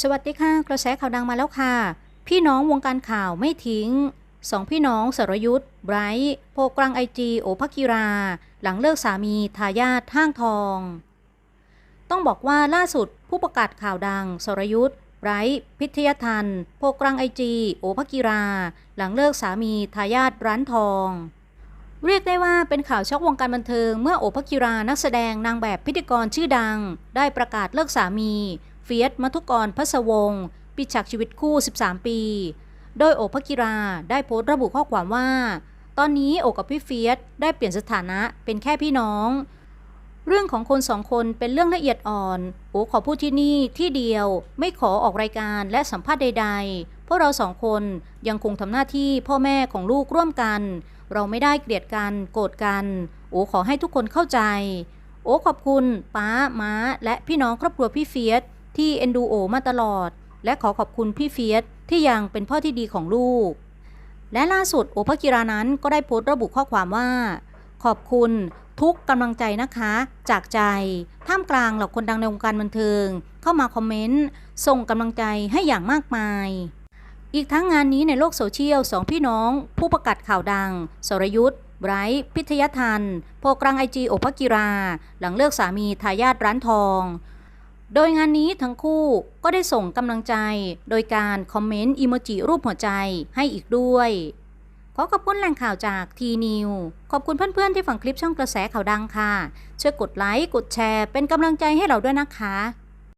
สวัสดีค่ะ กระแสข่าวดังมาแล้วค่ะ พี่น้องวงการข่าวไม่ทิ้งสองพี่น้องสรยุทธ์ไบรท์โพกรังไอจีโอภกิรา หลังเลิกสามีทายาทห้างทอง ต้องบอกว่าล่าสุดผู้ประกาศข่าวดัง สรยุทธ์ไบรท์พิทยาทันโพกรังไอจีโอภกิรา หลังเลิกสามีทายาทร้านทอง เรียกได้ว่าเป็นข่าวช็อกวงการบันเทิงเมื่อโอภกิรานักแสดงนางแบบพิธีกรชื่อดัง ได้ประกาศเลิกสามี เฟียสมัทุกรพัสวงศ์ปิดฉากชีวิตคู่ 13 ปี โดยโอภกิราได้โพสต์ระบุข้อความว่า ตอนนี้โอกับพี่เฟียสได้เปลี่ยนสถานะเป็นแค่พี่น้อง เรื่องของคนสองคนเป็นเรื่องละเอียดอ่อน โอขอพูดที่นี่ที่เดียวไม่ขอออกรายการและสัมภาษณ์ใด ๆ เพราะเราสองคนยังคงทำหน้าที่พ่อแม่ของลูกร่วมกัน เราไม่ได้เกลียดกันโกรธกัน โอขอให้ทุกคนเข้าใจ โอขอบคุณป้าม้า และพี่น้องครอบครัวพี่เฟียส ที่เอ็นดูโอมาตลอด และขอขอบคุณพี่เฟียสที่ยังเป็นพ่อที่ดีของลูก และล่าสุดโอภกิรานั้นก็ได้โพสต์ระบุข้อความว่า ขอบคุณทุกกำลังใจนะคะ จากใจ ท่ามกลางเหล่าคนดังในวงการบันเทิง เข้ามาคอมเมนต์ ส่งกำลังใจให้อย่างมากมาย อีกทั้งงานนี้ในโลกโซเชียลสองพี่น้อง ผู้ประกาศข่าวดัง สรยุทธ์ไบรท์พิทยาทันโพกรังไอจีโอภกิรา หลังเลิกสามีทายาทร้านทอง โดยงานนี้ทั้งคู่ก็ได้ส่งกำลังใจ โดยการคอมเมนต์อิโมจิรูปหัวใจให้อีกด้วย ขอขอบคุณแหล่งข่าวจากทีนิวขอบคุณเพื่อนๆที่ฟังคลิปช่องกระแสข่าวดังค่ะ ช่วยกดไลค์ กดแชร์ เป็นกำลังใจให้เราด้วยนะคะ